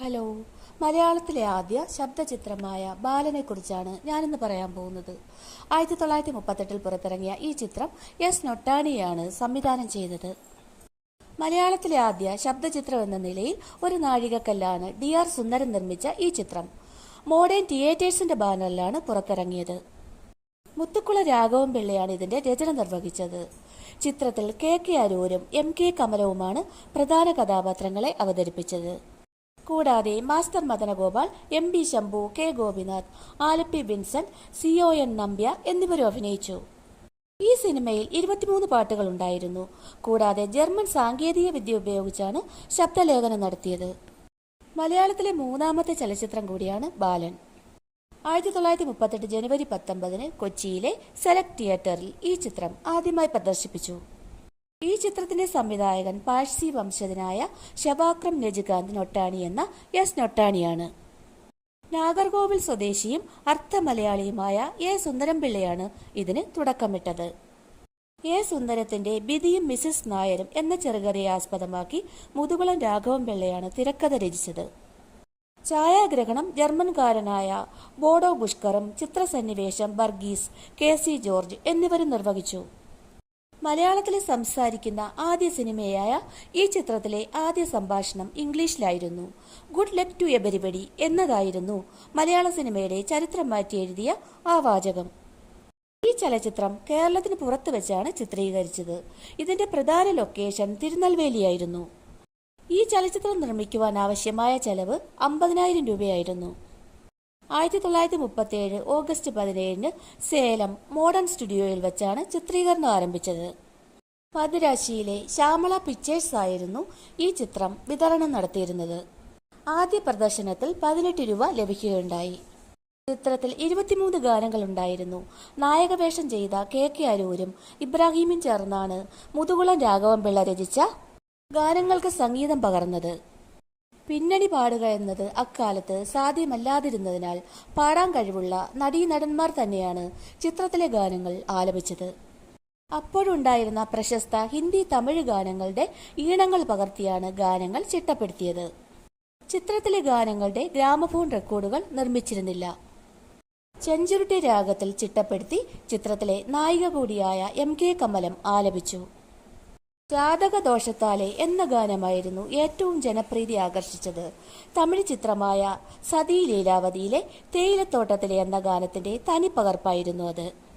Hello. മലയാളത്തിലെ ആദ്യ ശബ്ദചിത്രമായ ബാലനെക്കുറിച്ചാണ് ഞാനിന്ന് പറയാൻ പോകുന്നത്. ആയിരത്തി തൊള്ളായിരത്തി മുപ്പത്തെട്ടിൽ പുറത്തിറങ്ങിയ ഈ ചിത്രം എസ് നൊട്ടാണിയാണ് സംവിധാനം ചെയ്തത്. മലയാളത്തിലെ ആദ്യ ശബ്ദചിത്രം എന്ന നിലയിൽ ഒരു നാഴികക്കല്ലാണ് ഡി ആർ സുന്ദരൻ നിർമ്മിച്ച ഈ ചിത്രം. മോഡേൺ തിയേറ്റേഴ്സിന്റെ ബാനറിലാണ് പുറത്തിറങ്ങിയത്. മുത്തുക്കുള രാഘവൻ പിള്ളയാണ് ഇതിന്റെ രചന നിർവഹിച്ചത്. ചിത്രത്തിൽ കെ കെ അരൂരും എം കെ കമലവുമാണ് പ്രധാന കഥാപാത്രങ്ങളെ അവതരിപ്പിച്ചത്. കൂടാതെ master Madanagopal M B Shambhu K Gopinath Alleppey Vincent C O N Nambiar എന്നിവരും അഭിനയിച്ചു. ഈ സിനിമയിൽ ഇരുപത്തിമൂന്ന് പാട്ടുകൾ ഉണ്ടായിരുന്നു. കൂടാതെ ജർമ്മൻ സാങ്കേതിക വിദ്യ ഉപയോഗിച്ചാണ് ശബ്ദലേഖനം നടത്തിയത്. മലയാളത്തിലെ മൂന്നാമത്തെ ചലച്ചിത്രം കൂടിയാണ് ബാലൻ. ആയിരത്തി തൊള്ളായിരത്തി മുപ്പത്തെട്ട് ജനുവരി പത്തൊമ്പതിന് കൊച്ചിയിലെ സെലക്ട് തിയേറ്ററിൽ ഈ ചിത്രം ആദ്യമായി പ്രദർശിപ്പിച്ചു. ഈ ചിത്രത്തിന്റെ സംവിധായകൻ പാഴ്സി വംശജനായ ശവാക്രം രജകാന്ത് നൊട്ടാണി എന്ന എസ് നൊട്ടാണിയാണ്. നാഗർകോവിൽ സ്വദേശിയും അർത്ഥ മലയാളിയുമായ എ സുന്ദരം പിള്ളയാണ് ഇതിന് തുടക്കമിട്ടത്. എ സുന്ദരത്തിന്റെ ബിദിയും മിസസ് നായരും എന്ന ചെറുകഥയെ ആസ്പദമാക്കി മുതുകുളം രാഘവൻ പിള്ളയാണ് തിരക്കഥ രചിച്ചത്. ഛായാഗ്രഹണം ജർമ്മൻകാരനായ ബോഡോ ബുഷ്കറും ചിത്രസന്നിവേശം ബർഗീസ് കെ സി ജോർജ് എന്നിവരും നിർവഹിച്ചു. മലയാളത്തിൽ സംസാരിക്കുന്ന ആദ്യ സിനിമയായ ഈ ചിത്രത്തിലെ ആദ്യ സംഭാഷണം ഇംഗ്ലീഷിലായിരുന്നു. ഗുഡ് ലക്ക് ടു എബരിബഡി എന്നതായിരുന്നു മലയാള സിനിമയുടെ ചരിത്രം മാറ്റി എഴുതിയ ആ വാചകം. ഈ ചലച്ചിത്രം കേരളത്തിന് പുറത്തു വെച്ചാണ് ചിത്രീകരിച്ചത്. ഇതിന്റെ പ്രധാന ലൊക്കേഷൻ തിരുനെൽവേലിയായിരുന്നു. ഈ ചലച്ചിത്രം നിർമ്മിക്കുവാൻ ആവശ്യമായ ചെലവ് അമ്പതിനായിരം രൂപയായിരുന്നു. ആയിരത്തി തൊള്ളായിരത്തി മുപ്പത്തി ഏഴ് ഓഗസ്റ്റ് പതിനേഴിന് സേലം മോഡേൺ സ്റ്റുഡിയോയിൽ വെച്ചാണ് ചിത്രീകരണം ആരംഭിച്ചത്. മദുരാശിയിലെ ശ്യാമള പിക്ചേഴ്സ് ആയിരുന്നു ഈ ചിത്രം വിതരണം നടത്തിയിരുന്നത്. ആദ്യ പ്രദർശനത്തിൽ പതിനെട്ട് രൂപ ലഭിക്കുകയുണ്ടായി. ചിത്രത്തിൽ ഇരുപത്തിമൂന്ന് ഗാനങ്ങൾ ഉണ്ടായിരുന്നു നായകവേഷം ചെയ്ത കെ കെ അരൂരും ഇബ്രാഹിമും ചേർന്നാണ് മുതുകുളം രാഘവൻപിള്ള രചിച്ച ഗാനങ്ങൾക്ക് സംഗീതം പകർന്നത്. പിന്നണി പാടുക എന്നത് അക്കാലത്ത് സാധ്യമല്ലാതിരുന്നതിനാൽ പാടാൻ കഴിവുള്ള നടീനടന്മാർ തന്നെയാണ് ചിത്രത്തിലെ ഗാനങ്ങൾ ആലപിച്ചത്. അപ്പോഴുണ്ടായിരുന്ന പ്രശസ്ത ഹിന്ദി തമിഴ് ഗാനങ്ങളുടെ ഈണങ്ങൾ പകർത്തിയാണ് ഗാനങ്ങൾ ചിട്ടപ്പെടുത്തിയത്. ചിത്രത്തിലെ ഗാനങ്ങളുടെ ഗ്രാമഫോൺ റെക്കോർഡുകൾ നിർമ്മിച്ചിരുന്നില്ല. ചെഞ്ചുരുട്ടി രാഗത്തിൽ ചിട്ടപ്പെടുത്തി ചിത്രത്തിലെ നായിക കൂടിയായ എം കെ കമലം ആലപിച്ചു. ജാതകദോഷത്താലെ എന്ന ഗാനമായിരുന്നു ഏറ്റവും ജനപ്രീതി ആകർഷിച്ചത്. തമിഴ് ചിത്രമായ സതി ലീലാവതിയിലെ തേയിലത്തോട്ടത്തിലെ എന്ന ഗാനത്തിന്റെ തനിപ്പകർപ്പായിരുന്നു അത്.